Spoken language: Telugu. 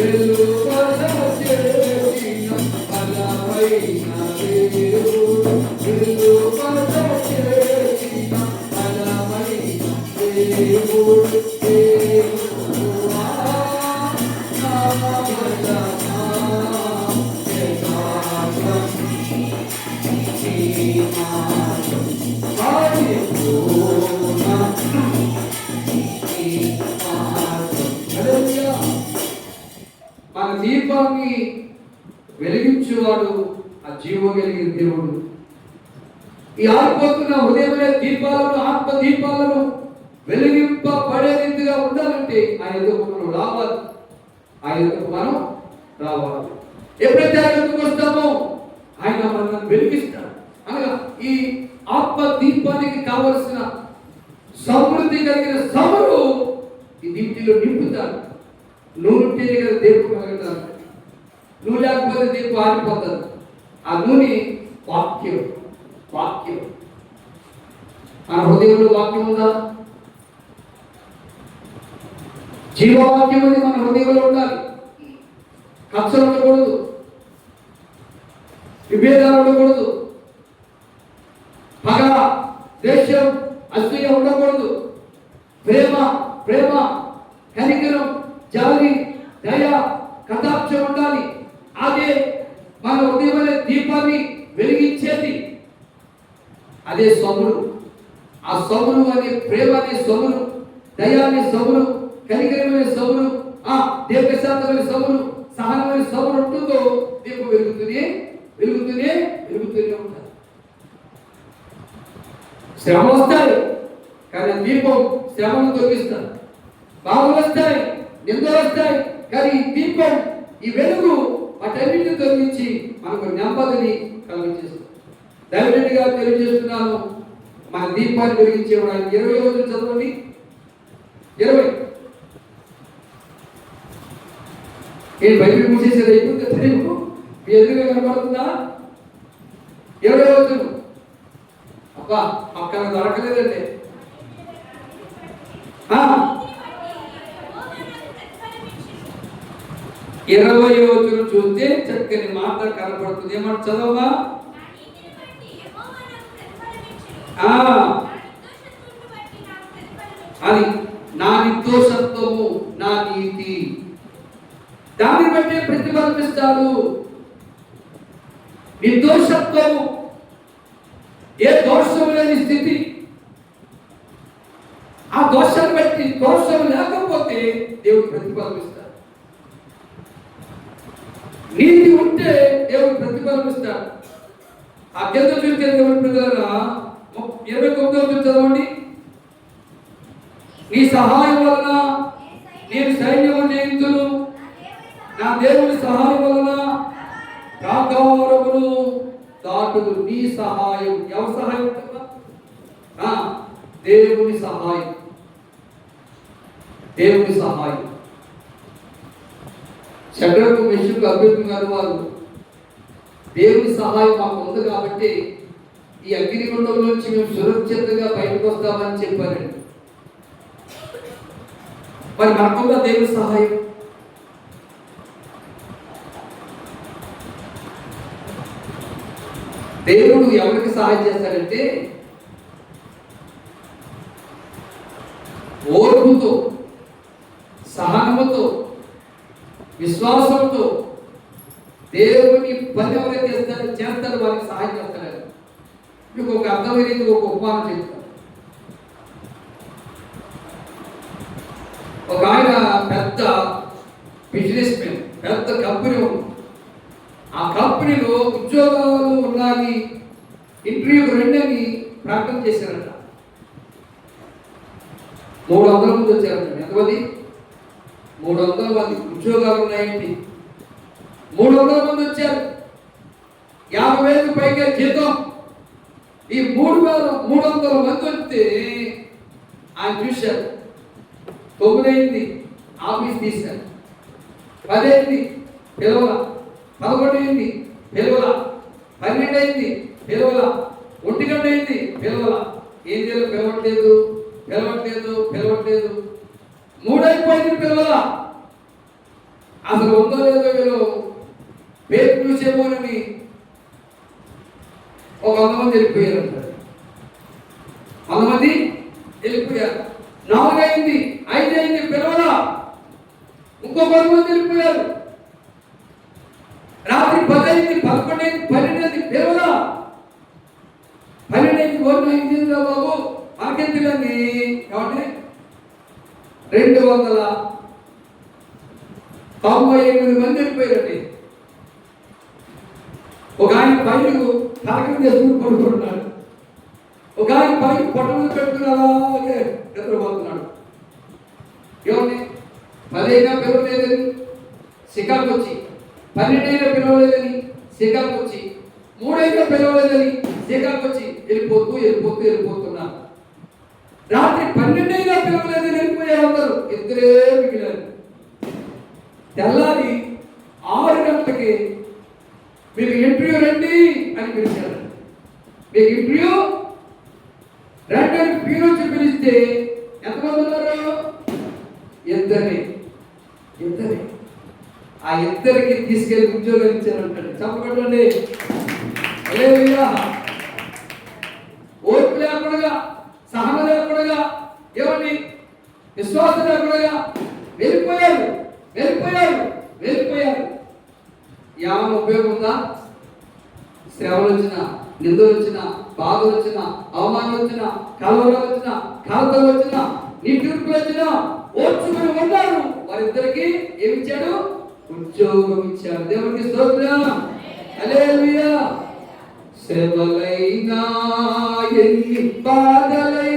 Hallelujah. జీవాన్ని వెలిగించేవాడు ఆ జీవ కలిగిన దేవుడు. ఈ ఆరిపోతున్న ఉదయమైన దీపాలను ఆత్మ దీపాలను వెలిగింపబడే రీతిగా ఉండాలంటే ఆయన మనం రావాలి. ఆయన మనం రావాలి. ఎప్పుడైతే ఆయన వస్తామో ఆయన మనల్ని వెలిగిస్తాడు. అనగా ఈ ఆత్మ దీపానికి కావలసిన సమృద్ధి కలిగిన సమరు ఈ దీప్తిలో నింపుతారు నూనె ఉంటేనే కదా దీపం నువ్వు లేకపోతే దీపం ఆరిపోతుంది ఆ నూనె వాక్యం వాక్యం. మన హృదయంలో వాక్యం ఉందా? జీవవాక్యం అనేది మన హృదయంలో ఉండాలి. కక్షలు ఉండకూడదు. విభేదాలు ఉండకూడదు. పగ దేశం అసూయ ఉండకూడదు. ప్రేమ ప్రేమ కనికరం జాలి దయ కథాక్షం ఉండాలి. అదే మన ఉదయమైన దీపాన్ని వెలిగించేది. అదే సొమ్ములు ఆ సొమ్ములు అనే ప్రేమ అనే సొమ్ములు దయ అనే సొమ్ములు కనికరమైన సొమ్ములు ఆ దీర్ఘశాంతమైన సొమ్ములు సహనమైన సొమ్ములు ఉంటుందో దీపం వెలుగుతూనే వెలుగుతూనే వెలుగుతూనే ఉంటారు. శ్రమ వస్తాయి కానీ దీపం శ్రమను తొలగిస్తారు బాధలు వస్తాయి నిందలు వస్తాయి కానీ ఈ దీపం ఈ వెలుగు వాటన్నిటిని తొలగించి మనకు నెమ్మదిని కలిగించేస్తుంది దయవెంటిగా తెలియజేస్తున్నాను మన దీపాన్ని వెలిగించేవాడు ఇరవై రోజులు చదవండి. ఇరవై. నేను బయట మూసేసేది అయిపోతే తెలియదు మీ ఎదురుగా కనబడుతుందా? ఇరవై రోజులు. అబ్బా అక్కడ దొరకలేదండి ఆ, ఇరవై రోజులు చూస్తే చక్కని మాట కనపడుతుంది. ఏమంట చదవమా అది నా నిర్దోషత్వము నా నీతి. దాన్ని బట్టి ప్రతిఫలిస్తాడు. నిర్దోషత్వము. ఏ దోషం లేని స్థితి. ఆ దోషాన్ని బట్టి దోషం లేకపోతే దేవుడు ప్రతిఫలమిస్తాడు నీతి ఉంటే దేవుడు ప్రతిఫలమిస్తాడు ఆ కింద చూస్తే దేవుడు ఇరవై తొమ్మిదో చదవండి. నీ సహాయం వలన నేను సైన్యము జయించును. నా దేవుని సహాయం వలన ప్రాకారమును దాటుదు నీ సహాయం ఎవరి సహాయం దేవుని సహాయం. దేవుని సహాయం. శంకరకు మెషుకు అభ్యర్థి గారు వారు. దేవుని సహాయం మాకు ఉంది కాబట్టి ఈ అగ్నిగుండం నుంచి మేము సురక్షితంగా బయటకు వస్తామని చెప్పారండి. మరి మనకుండా దేవుని సహాయం. దేవుడు ఎవరికి సహాయం చేస్తాడంటే ఓర్పుతో సహనముతో విశ్వాసంతో దేవుని పని ఎవరైతే చేస్తారు చేస్తారు వారికి సహాయం చేస్తారు. మీకు ఒక అర్థమైనది ఒక ఉపమానం చెప్తాను. ఒక ఆయన పెద్ద బిజినెస్ మెన్ పెద్ద కంపెనీ ఉంది ఆ కంపెనీలో ఉద్యోగాలు ఉన్నాయి ఇంటర్వ్యూకి రెండని ప్రకటన చేశారట. మూడు వందల మంది వచ్చారట. ఎంతమంది? మూడు వందల మంది. ఉద్యోగాలు ఉన్నాయండి. మూడు వందల మంది వచ్చారు. యాభై వేలకు పైగా జీతం. ఈ మూడు వేల మూడు వందల మంది వస్తే ఆయన చూశారు. తొమ్మిదైంది ఆఫీస్ తీశారు. పదైంది పిలవల. పదకొండు అయింది పిలవల. పన్నెండు అయింది పిలవల. ఒంటి గంట అయింది పిలవల. ఏం చేయాలి పిలవట్లేదు పిలవట్లేదు పిలవట్లేదు. మూడైపోయింది పిలవల. అసలు ఉందో లేదో వీళ్ళు పేరు చూసేమోనని ఒక వంద మంది వెళ్ళిపోయారు వంద మంది వెళ్ళిపోయారు. నాలుగైంది అయింది ఐదు అయింది పిలవల. ఇంకో పది మంది వెళ్ళిపోయారు. రాత్రి పది అయింది పదకొండు అయింది పన్నెండు అయింది పిలవల. పన్నెండు అయింది ఓటు అయింది బాబు? మనకెందుకండి కాబట్టి రెండు వందల తొంభై ఎనిమిది మంది వెళ్ళిపోయారండి. ఒక ఆయన పైరు తాకం చేసుకుని పడుకుంటున్నాడు. ఒక ఆయన పై పొట్టలు పెట్టుకుని అలాగే నిద్రపోతున్నాడు. ఏమండి? పదైనా పిలవలేదని శిఖాకు వచ్చి పన్నెండైనా పిలవలేదని శిఖాకు వచ్చి మూడైనా పిలవలేదని శిఖాకు వచ్చి వెళ్ళిపోతూ వెళ్ళిపోతూ వెళ్ళిపోతున్నా రాత్రి పన్నెండైనా పిలవలేదని వెళ్ళిపోయారు అందరూ ఇద్దరే మిగిలారు తెల్లారి ఆరు గంటలకి మీకు ఇంటర్వ్యూ రండి అని పిలిచారు మీకు ఇంటర్వ్యూ రండి అని పేరు వచ్చి ఎంతమంది ఉన్నారు? ఇద్దరిని. ఇద్దరి ఆ ఇద్దరికి తీసుకెళ్ళి ఉద్యోగాలు ఇచ్చారంటాడు. చెప్పకండి. ఓర్పు లేకుండా సహన లేకుండా ఏమండి? విశ్వాసం లేకుండా వెళ్ళిపోయారు. వెళ్ళిపోయారు. వెళ్ళిపోయారు. ఏమైనా ఉపయోగం ఉందా? శ్రమలు వచ్చిన నిందలు వచ్చిన బాధ వచ్చిన అవమానం వచ్చిన కలవరాలు వచ్చిన కలత వచ్చిన నిట్టూర్పులు వచ్చిన ఓర్చుకుని ఉన్నారు. వారిద్దరికి ఏమి ఇచ్చాడు ఉద్యోగం ఇచ్చాడు దేవునికి స్తోత్రం. హల్లెలూయా. శ్రమలైనా ఎన్ని బాధలై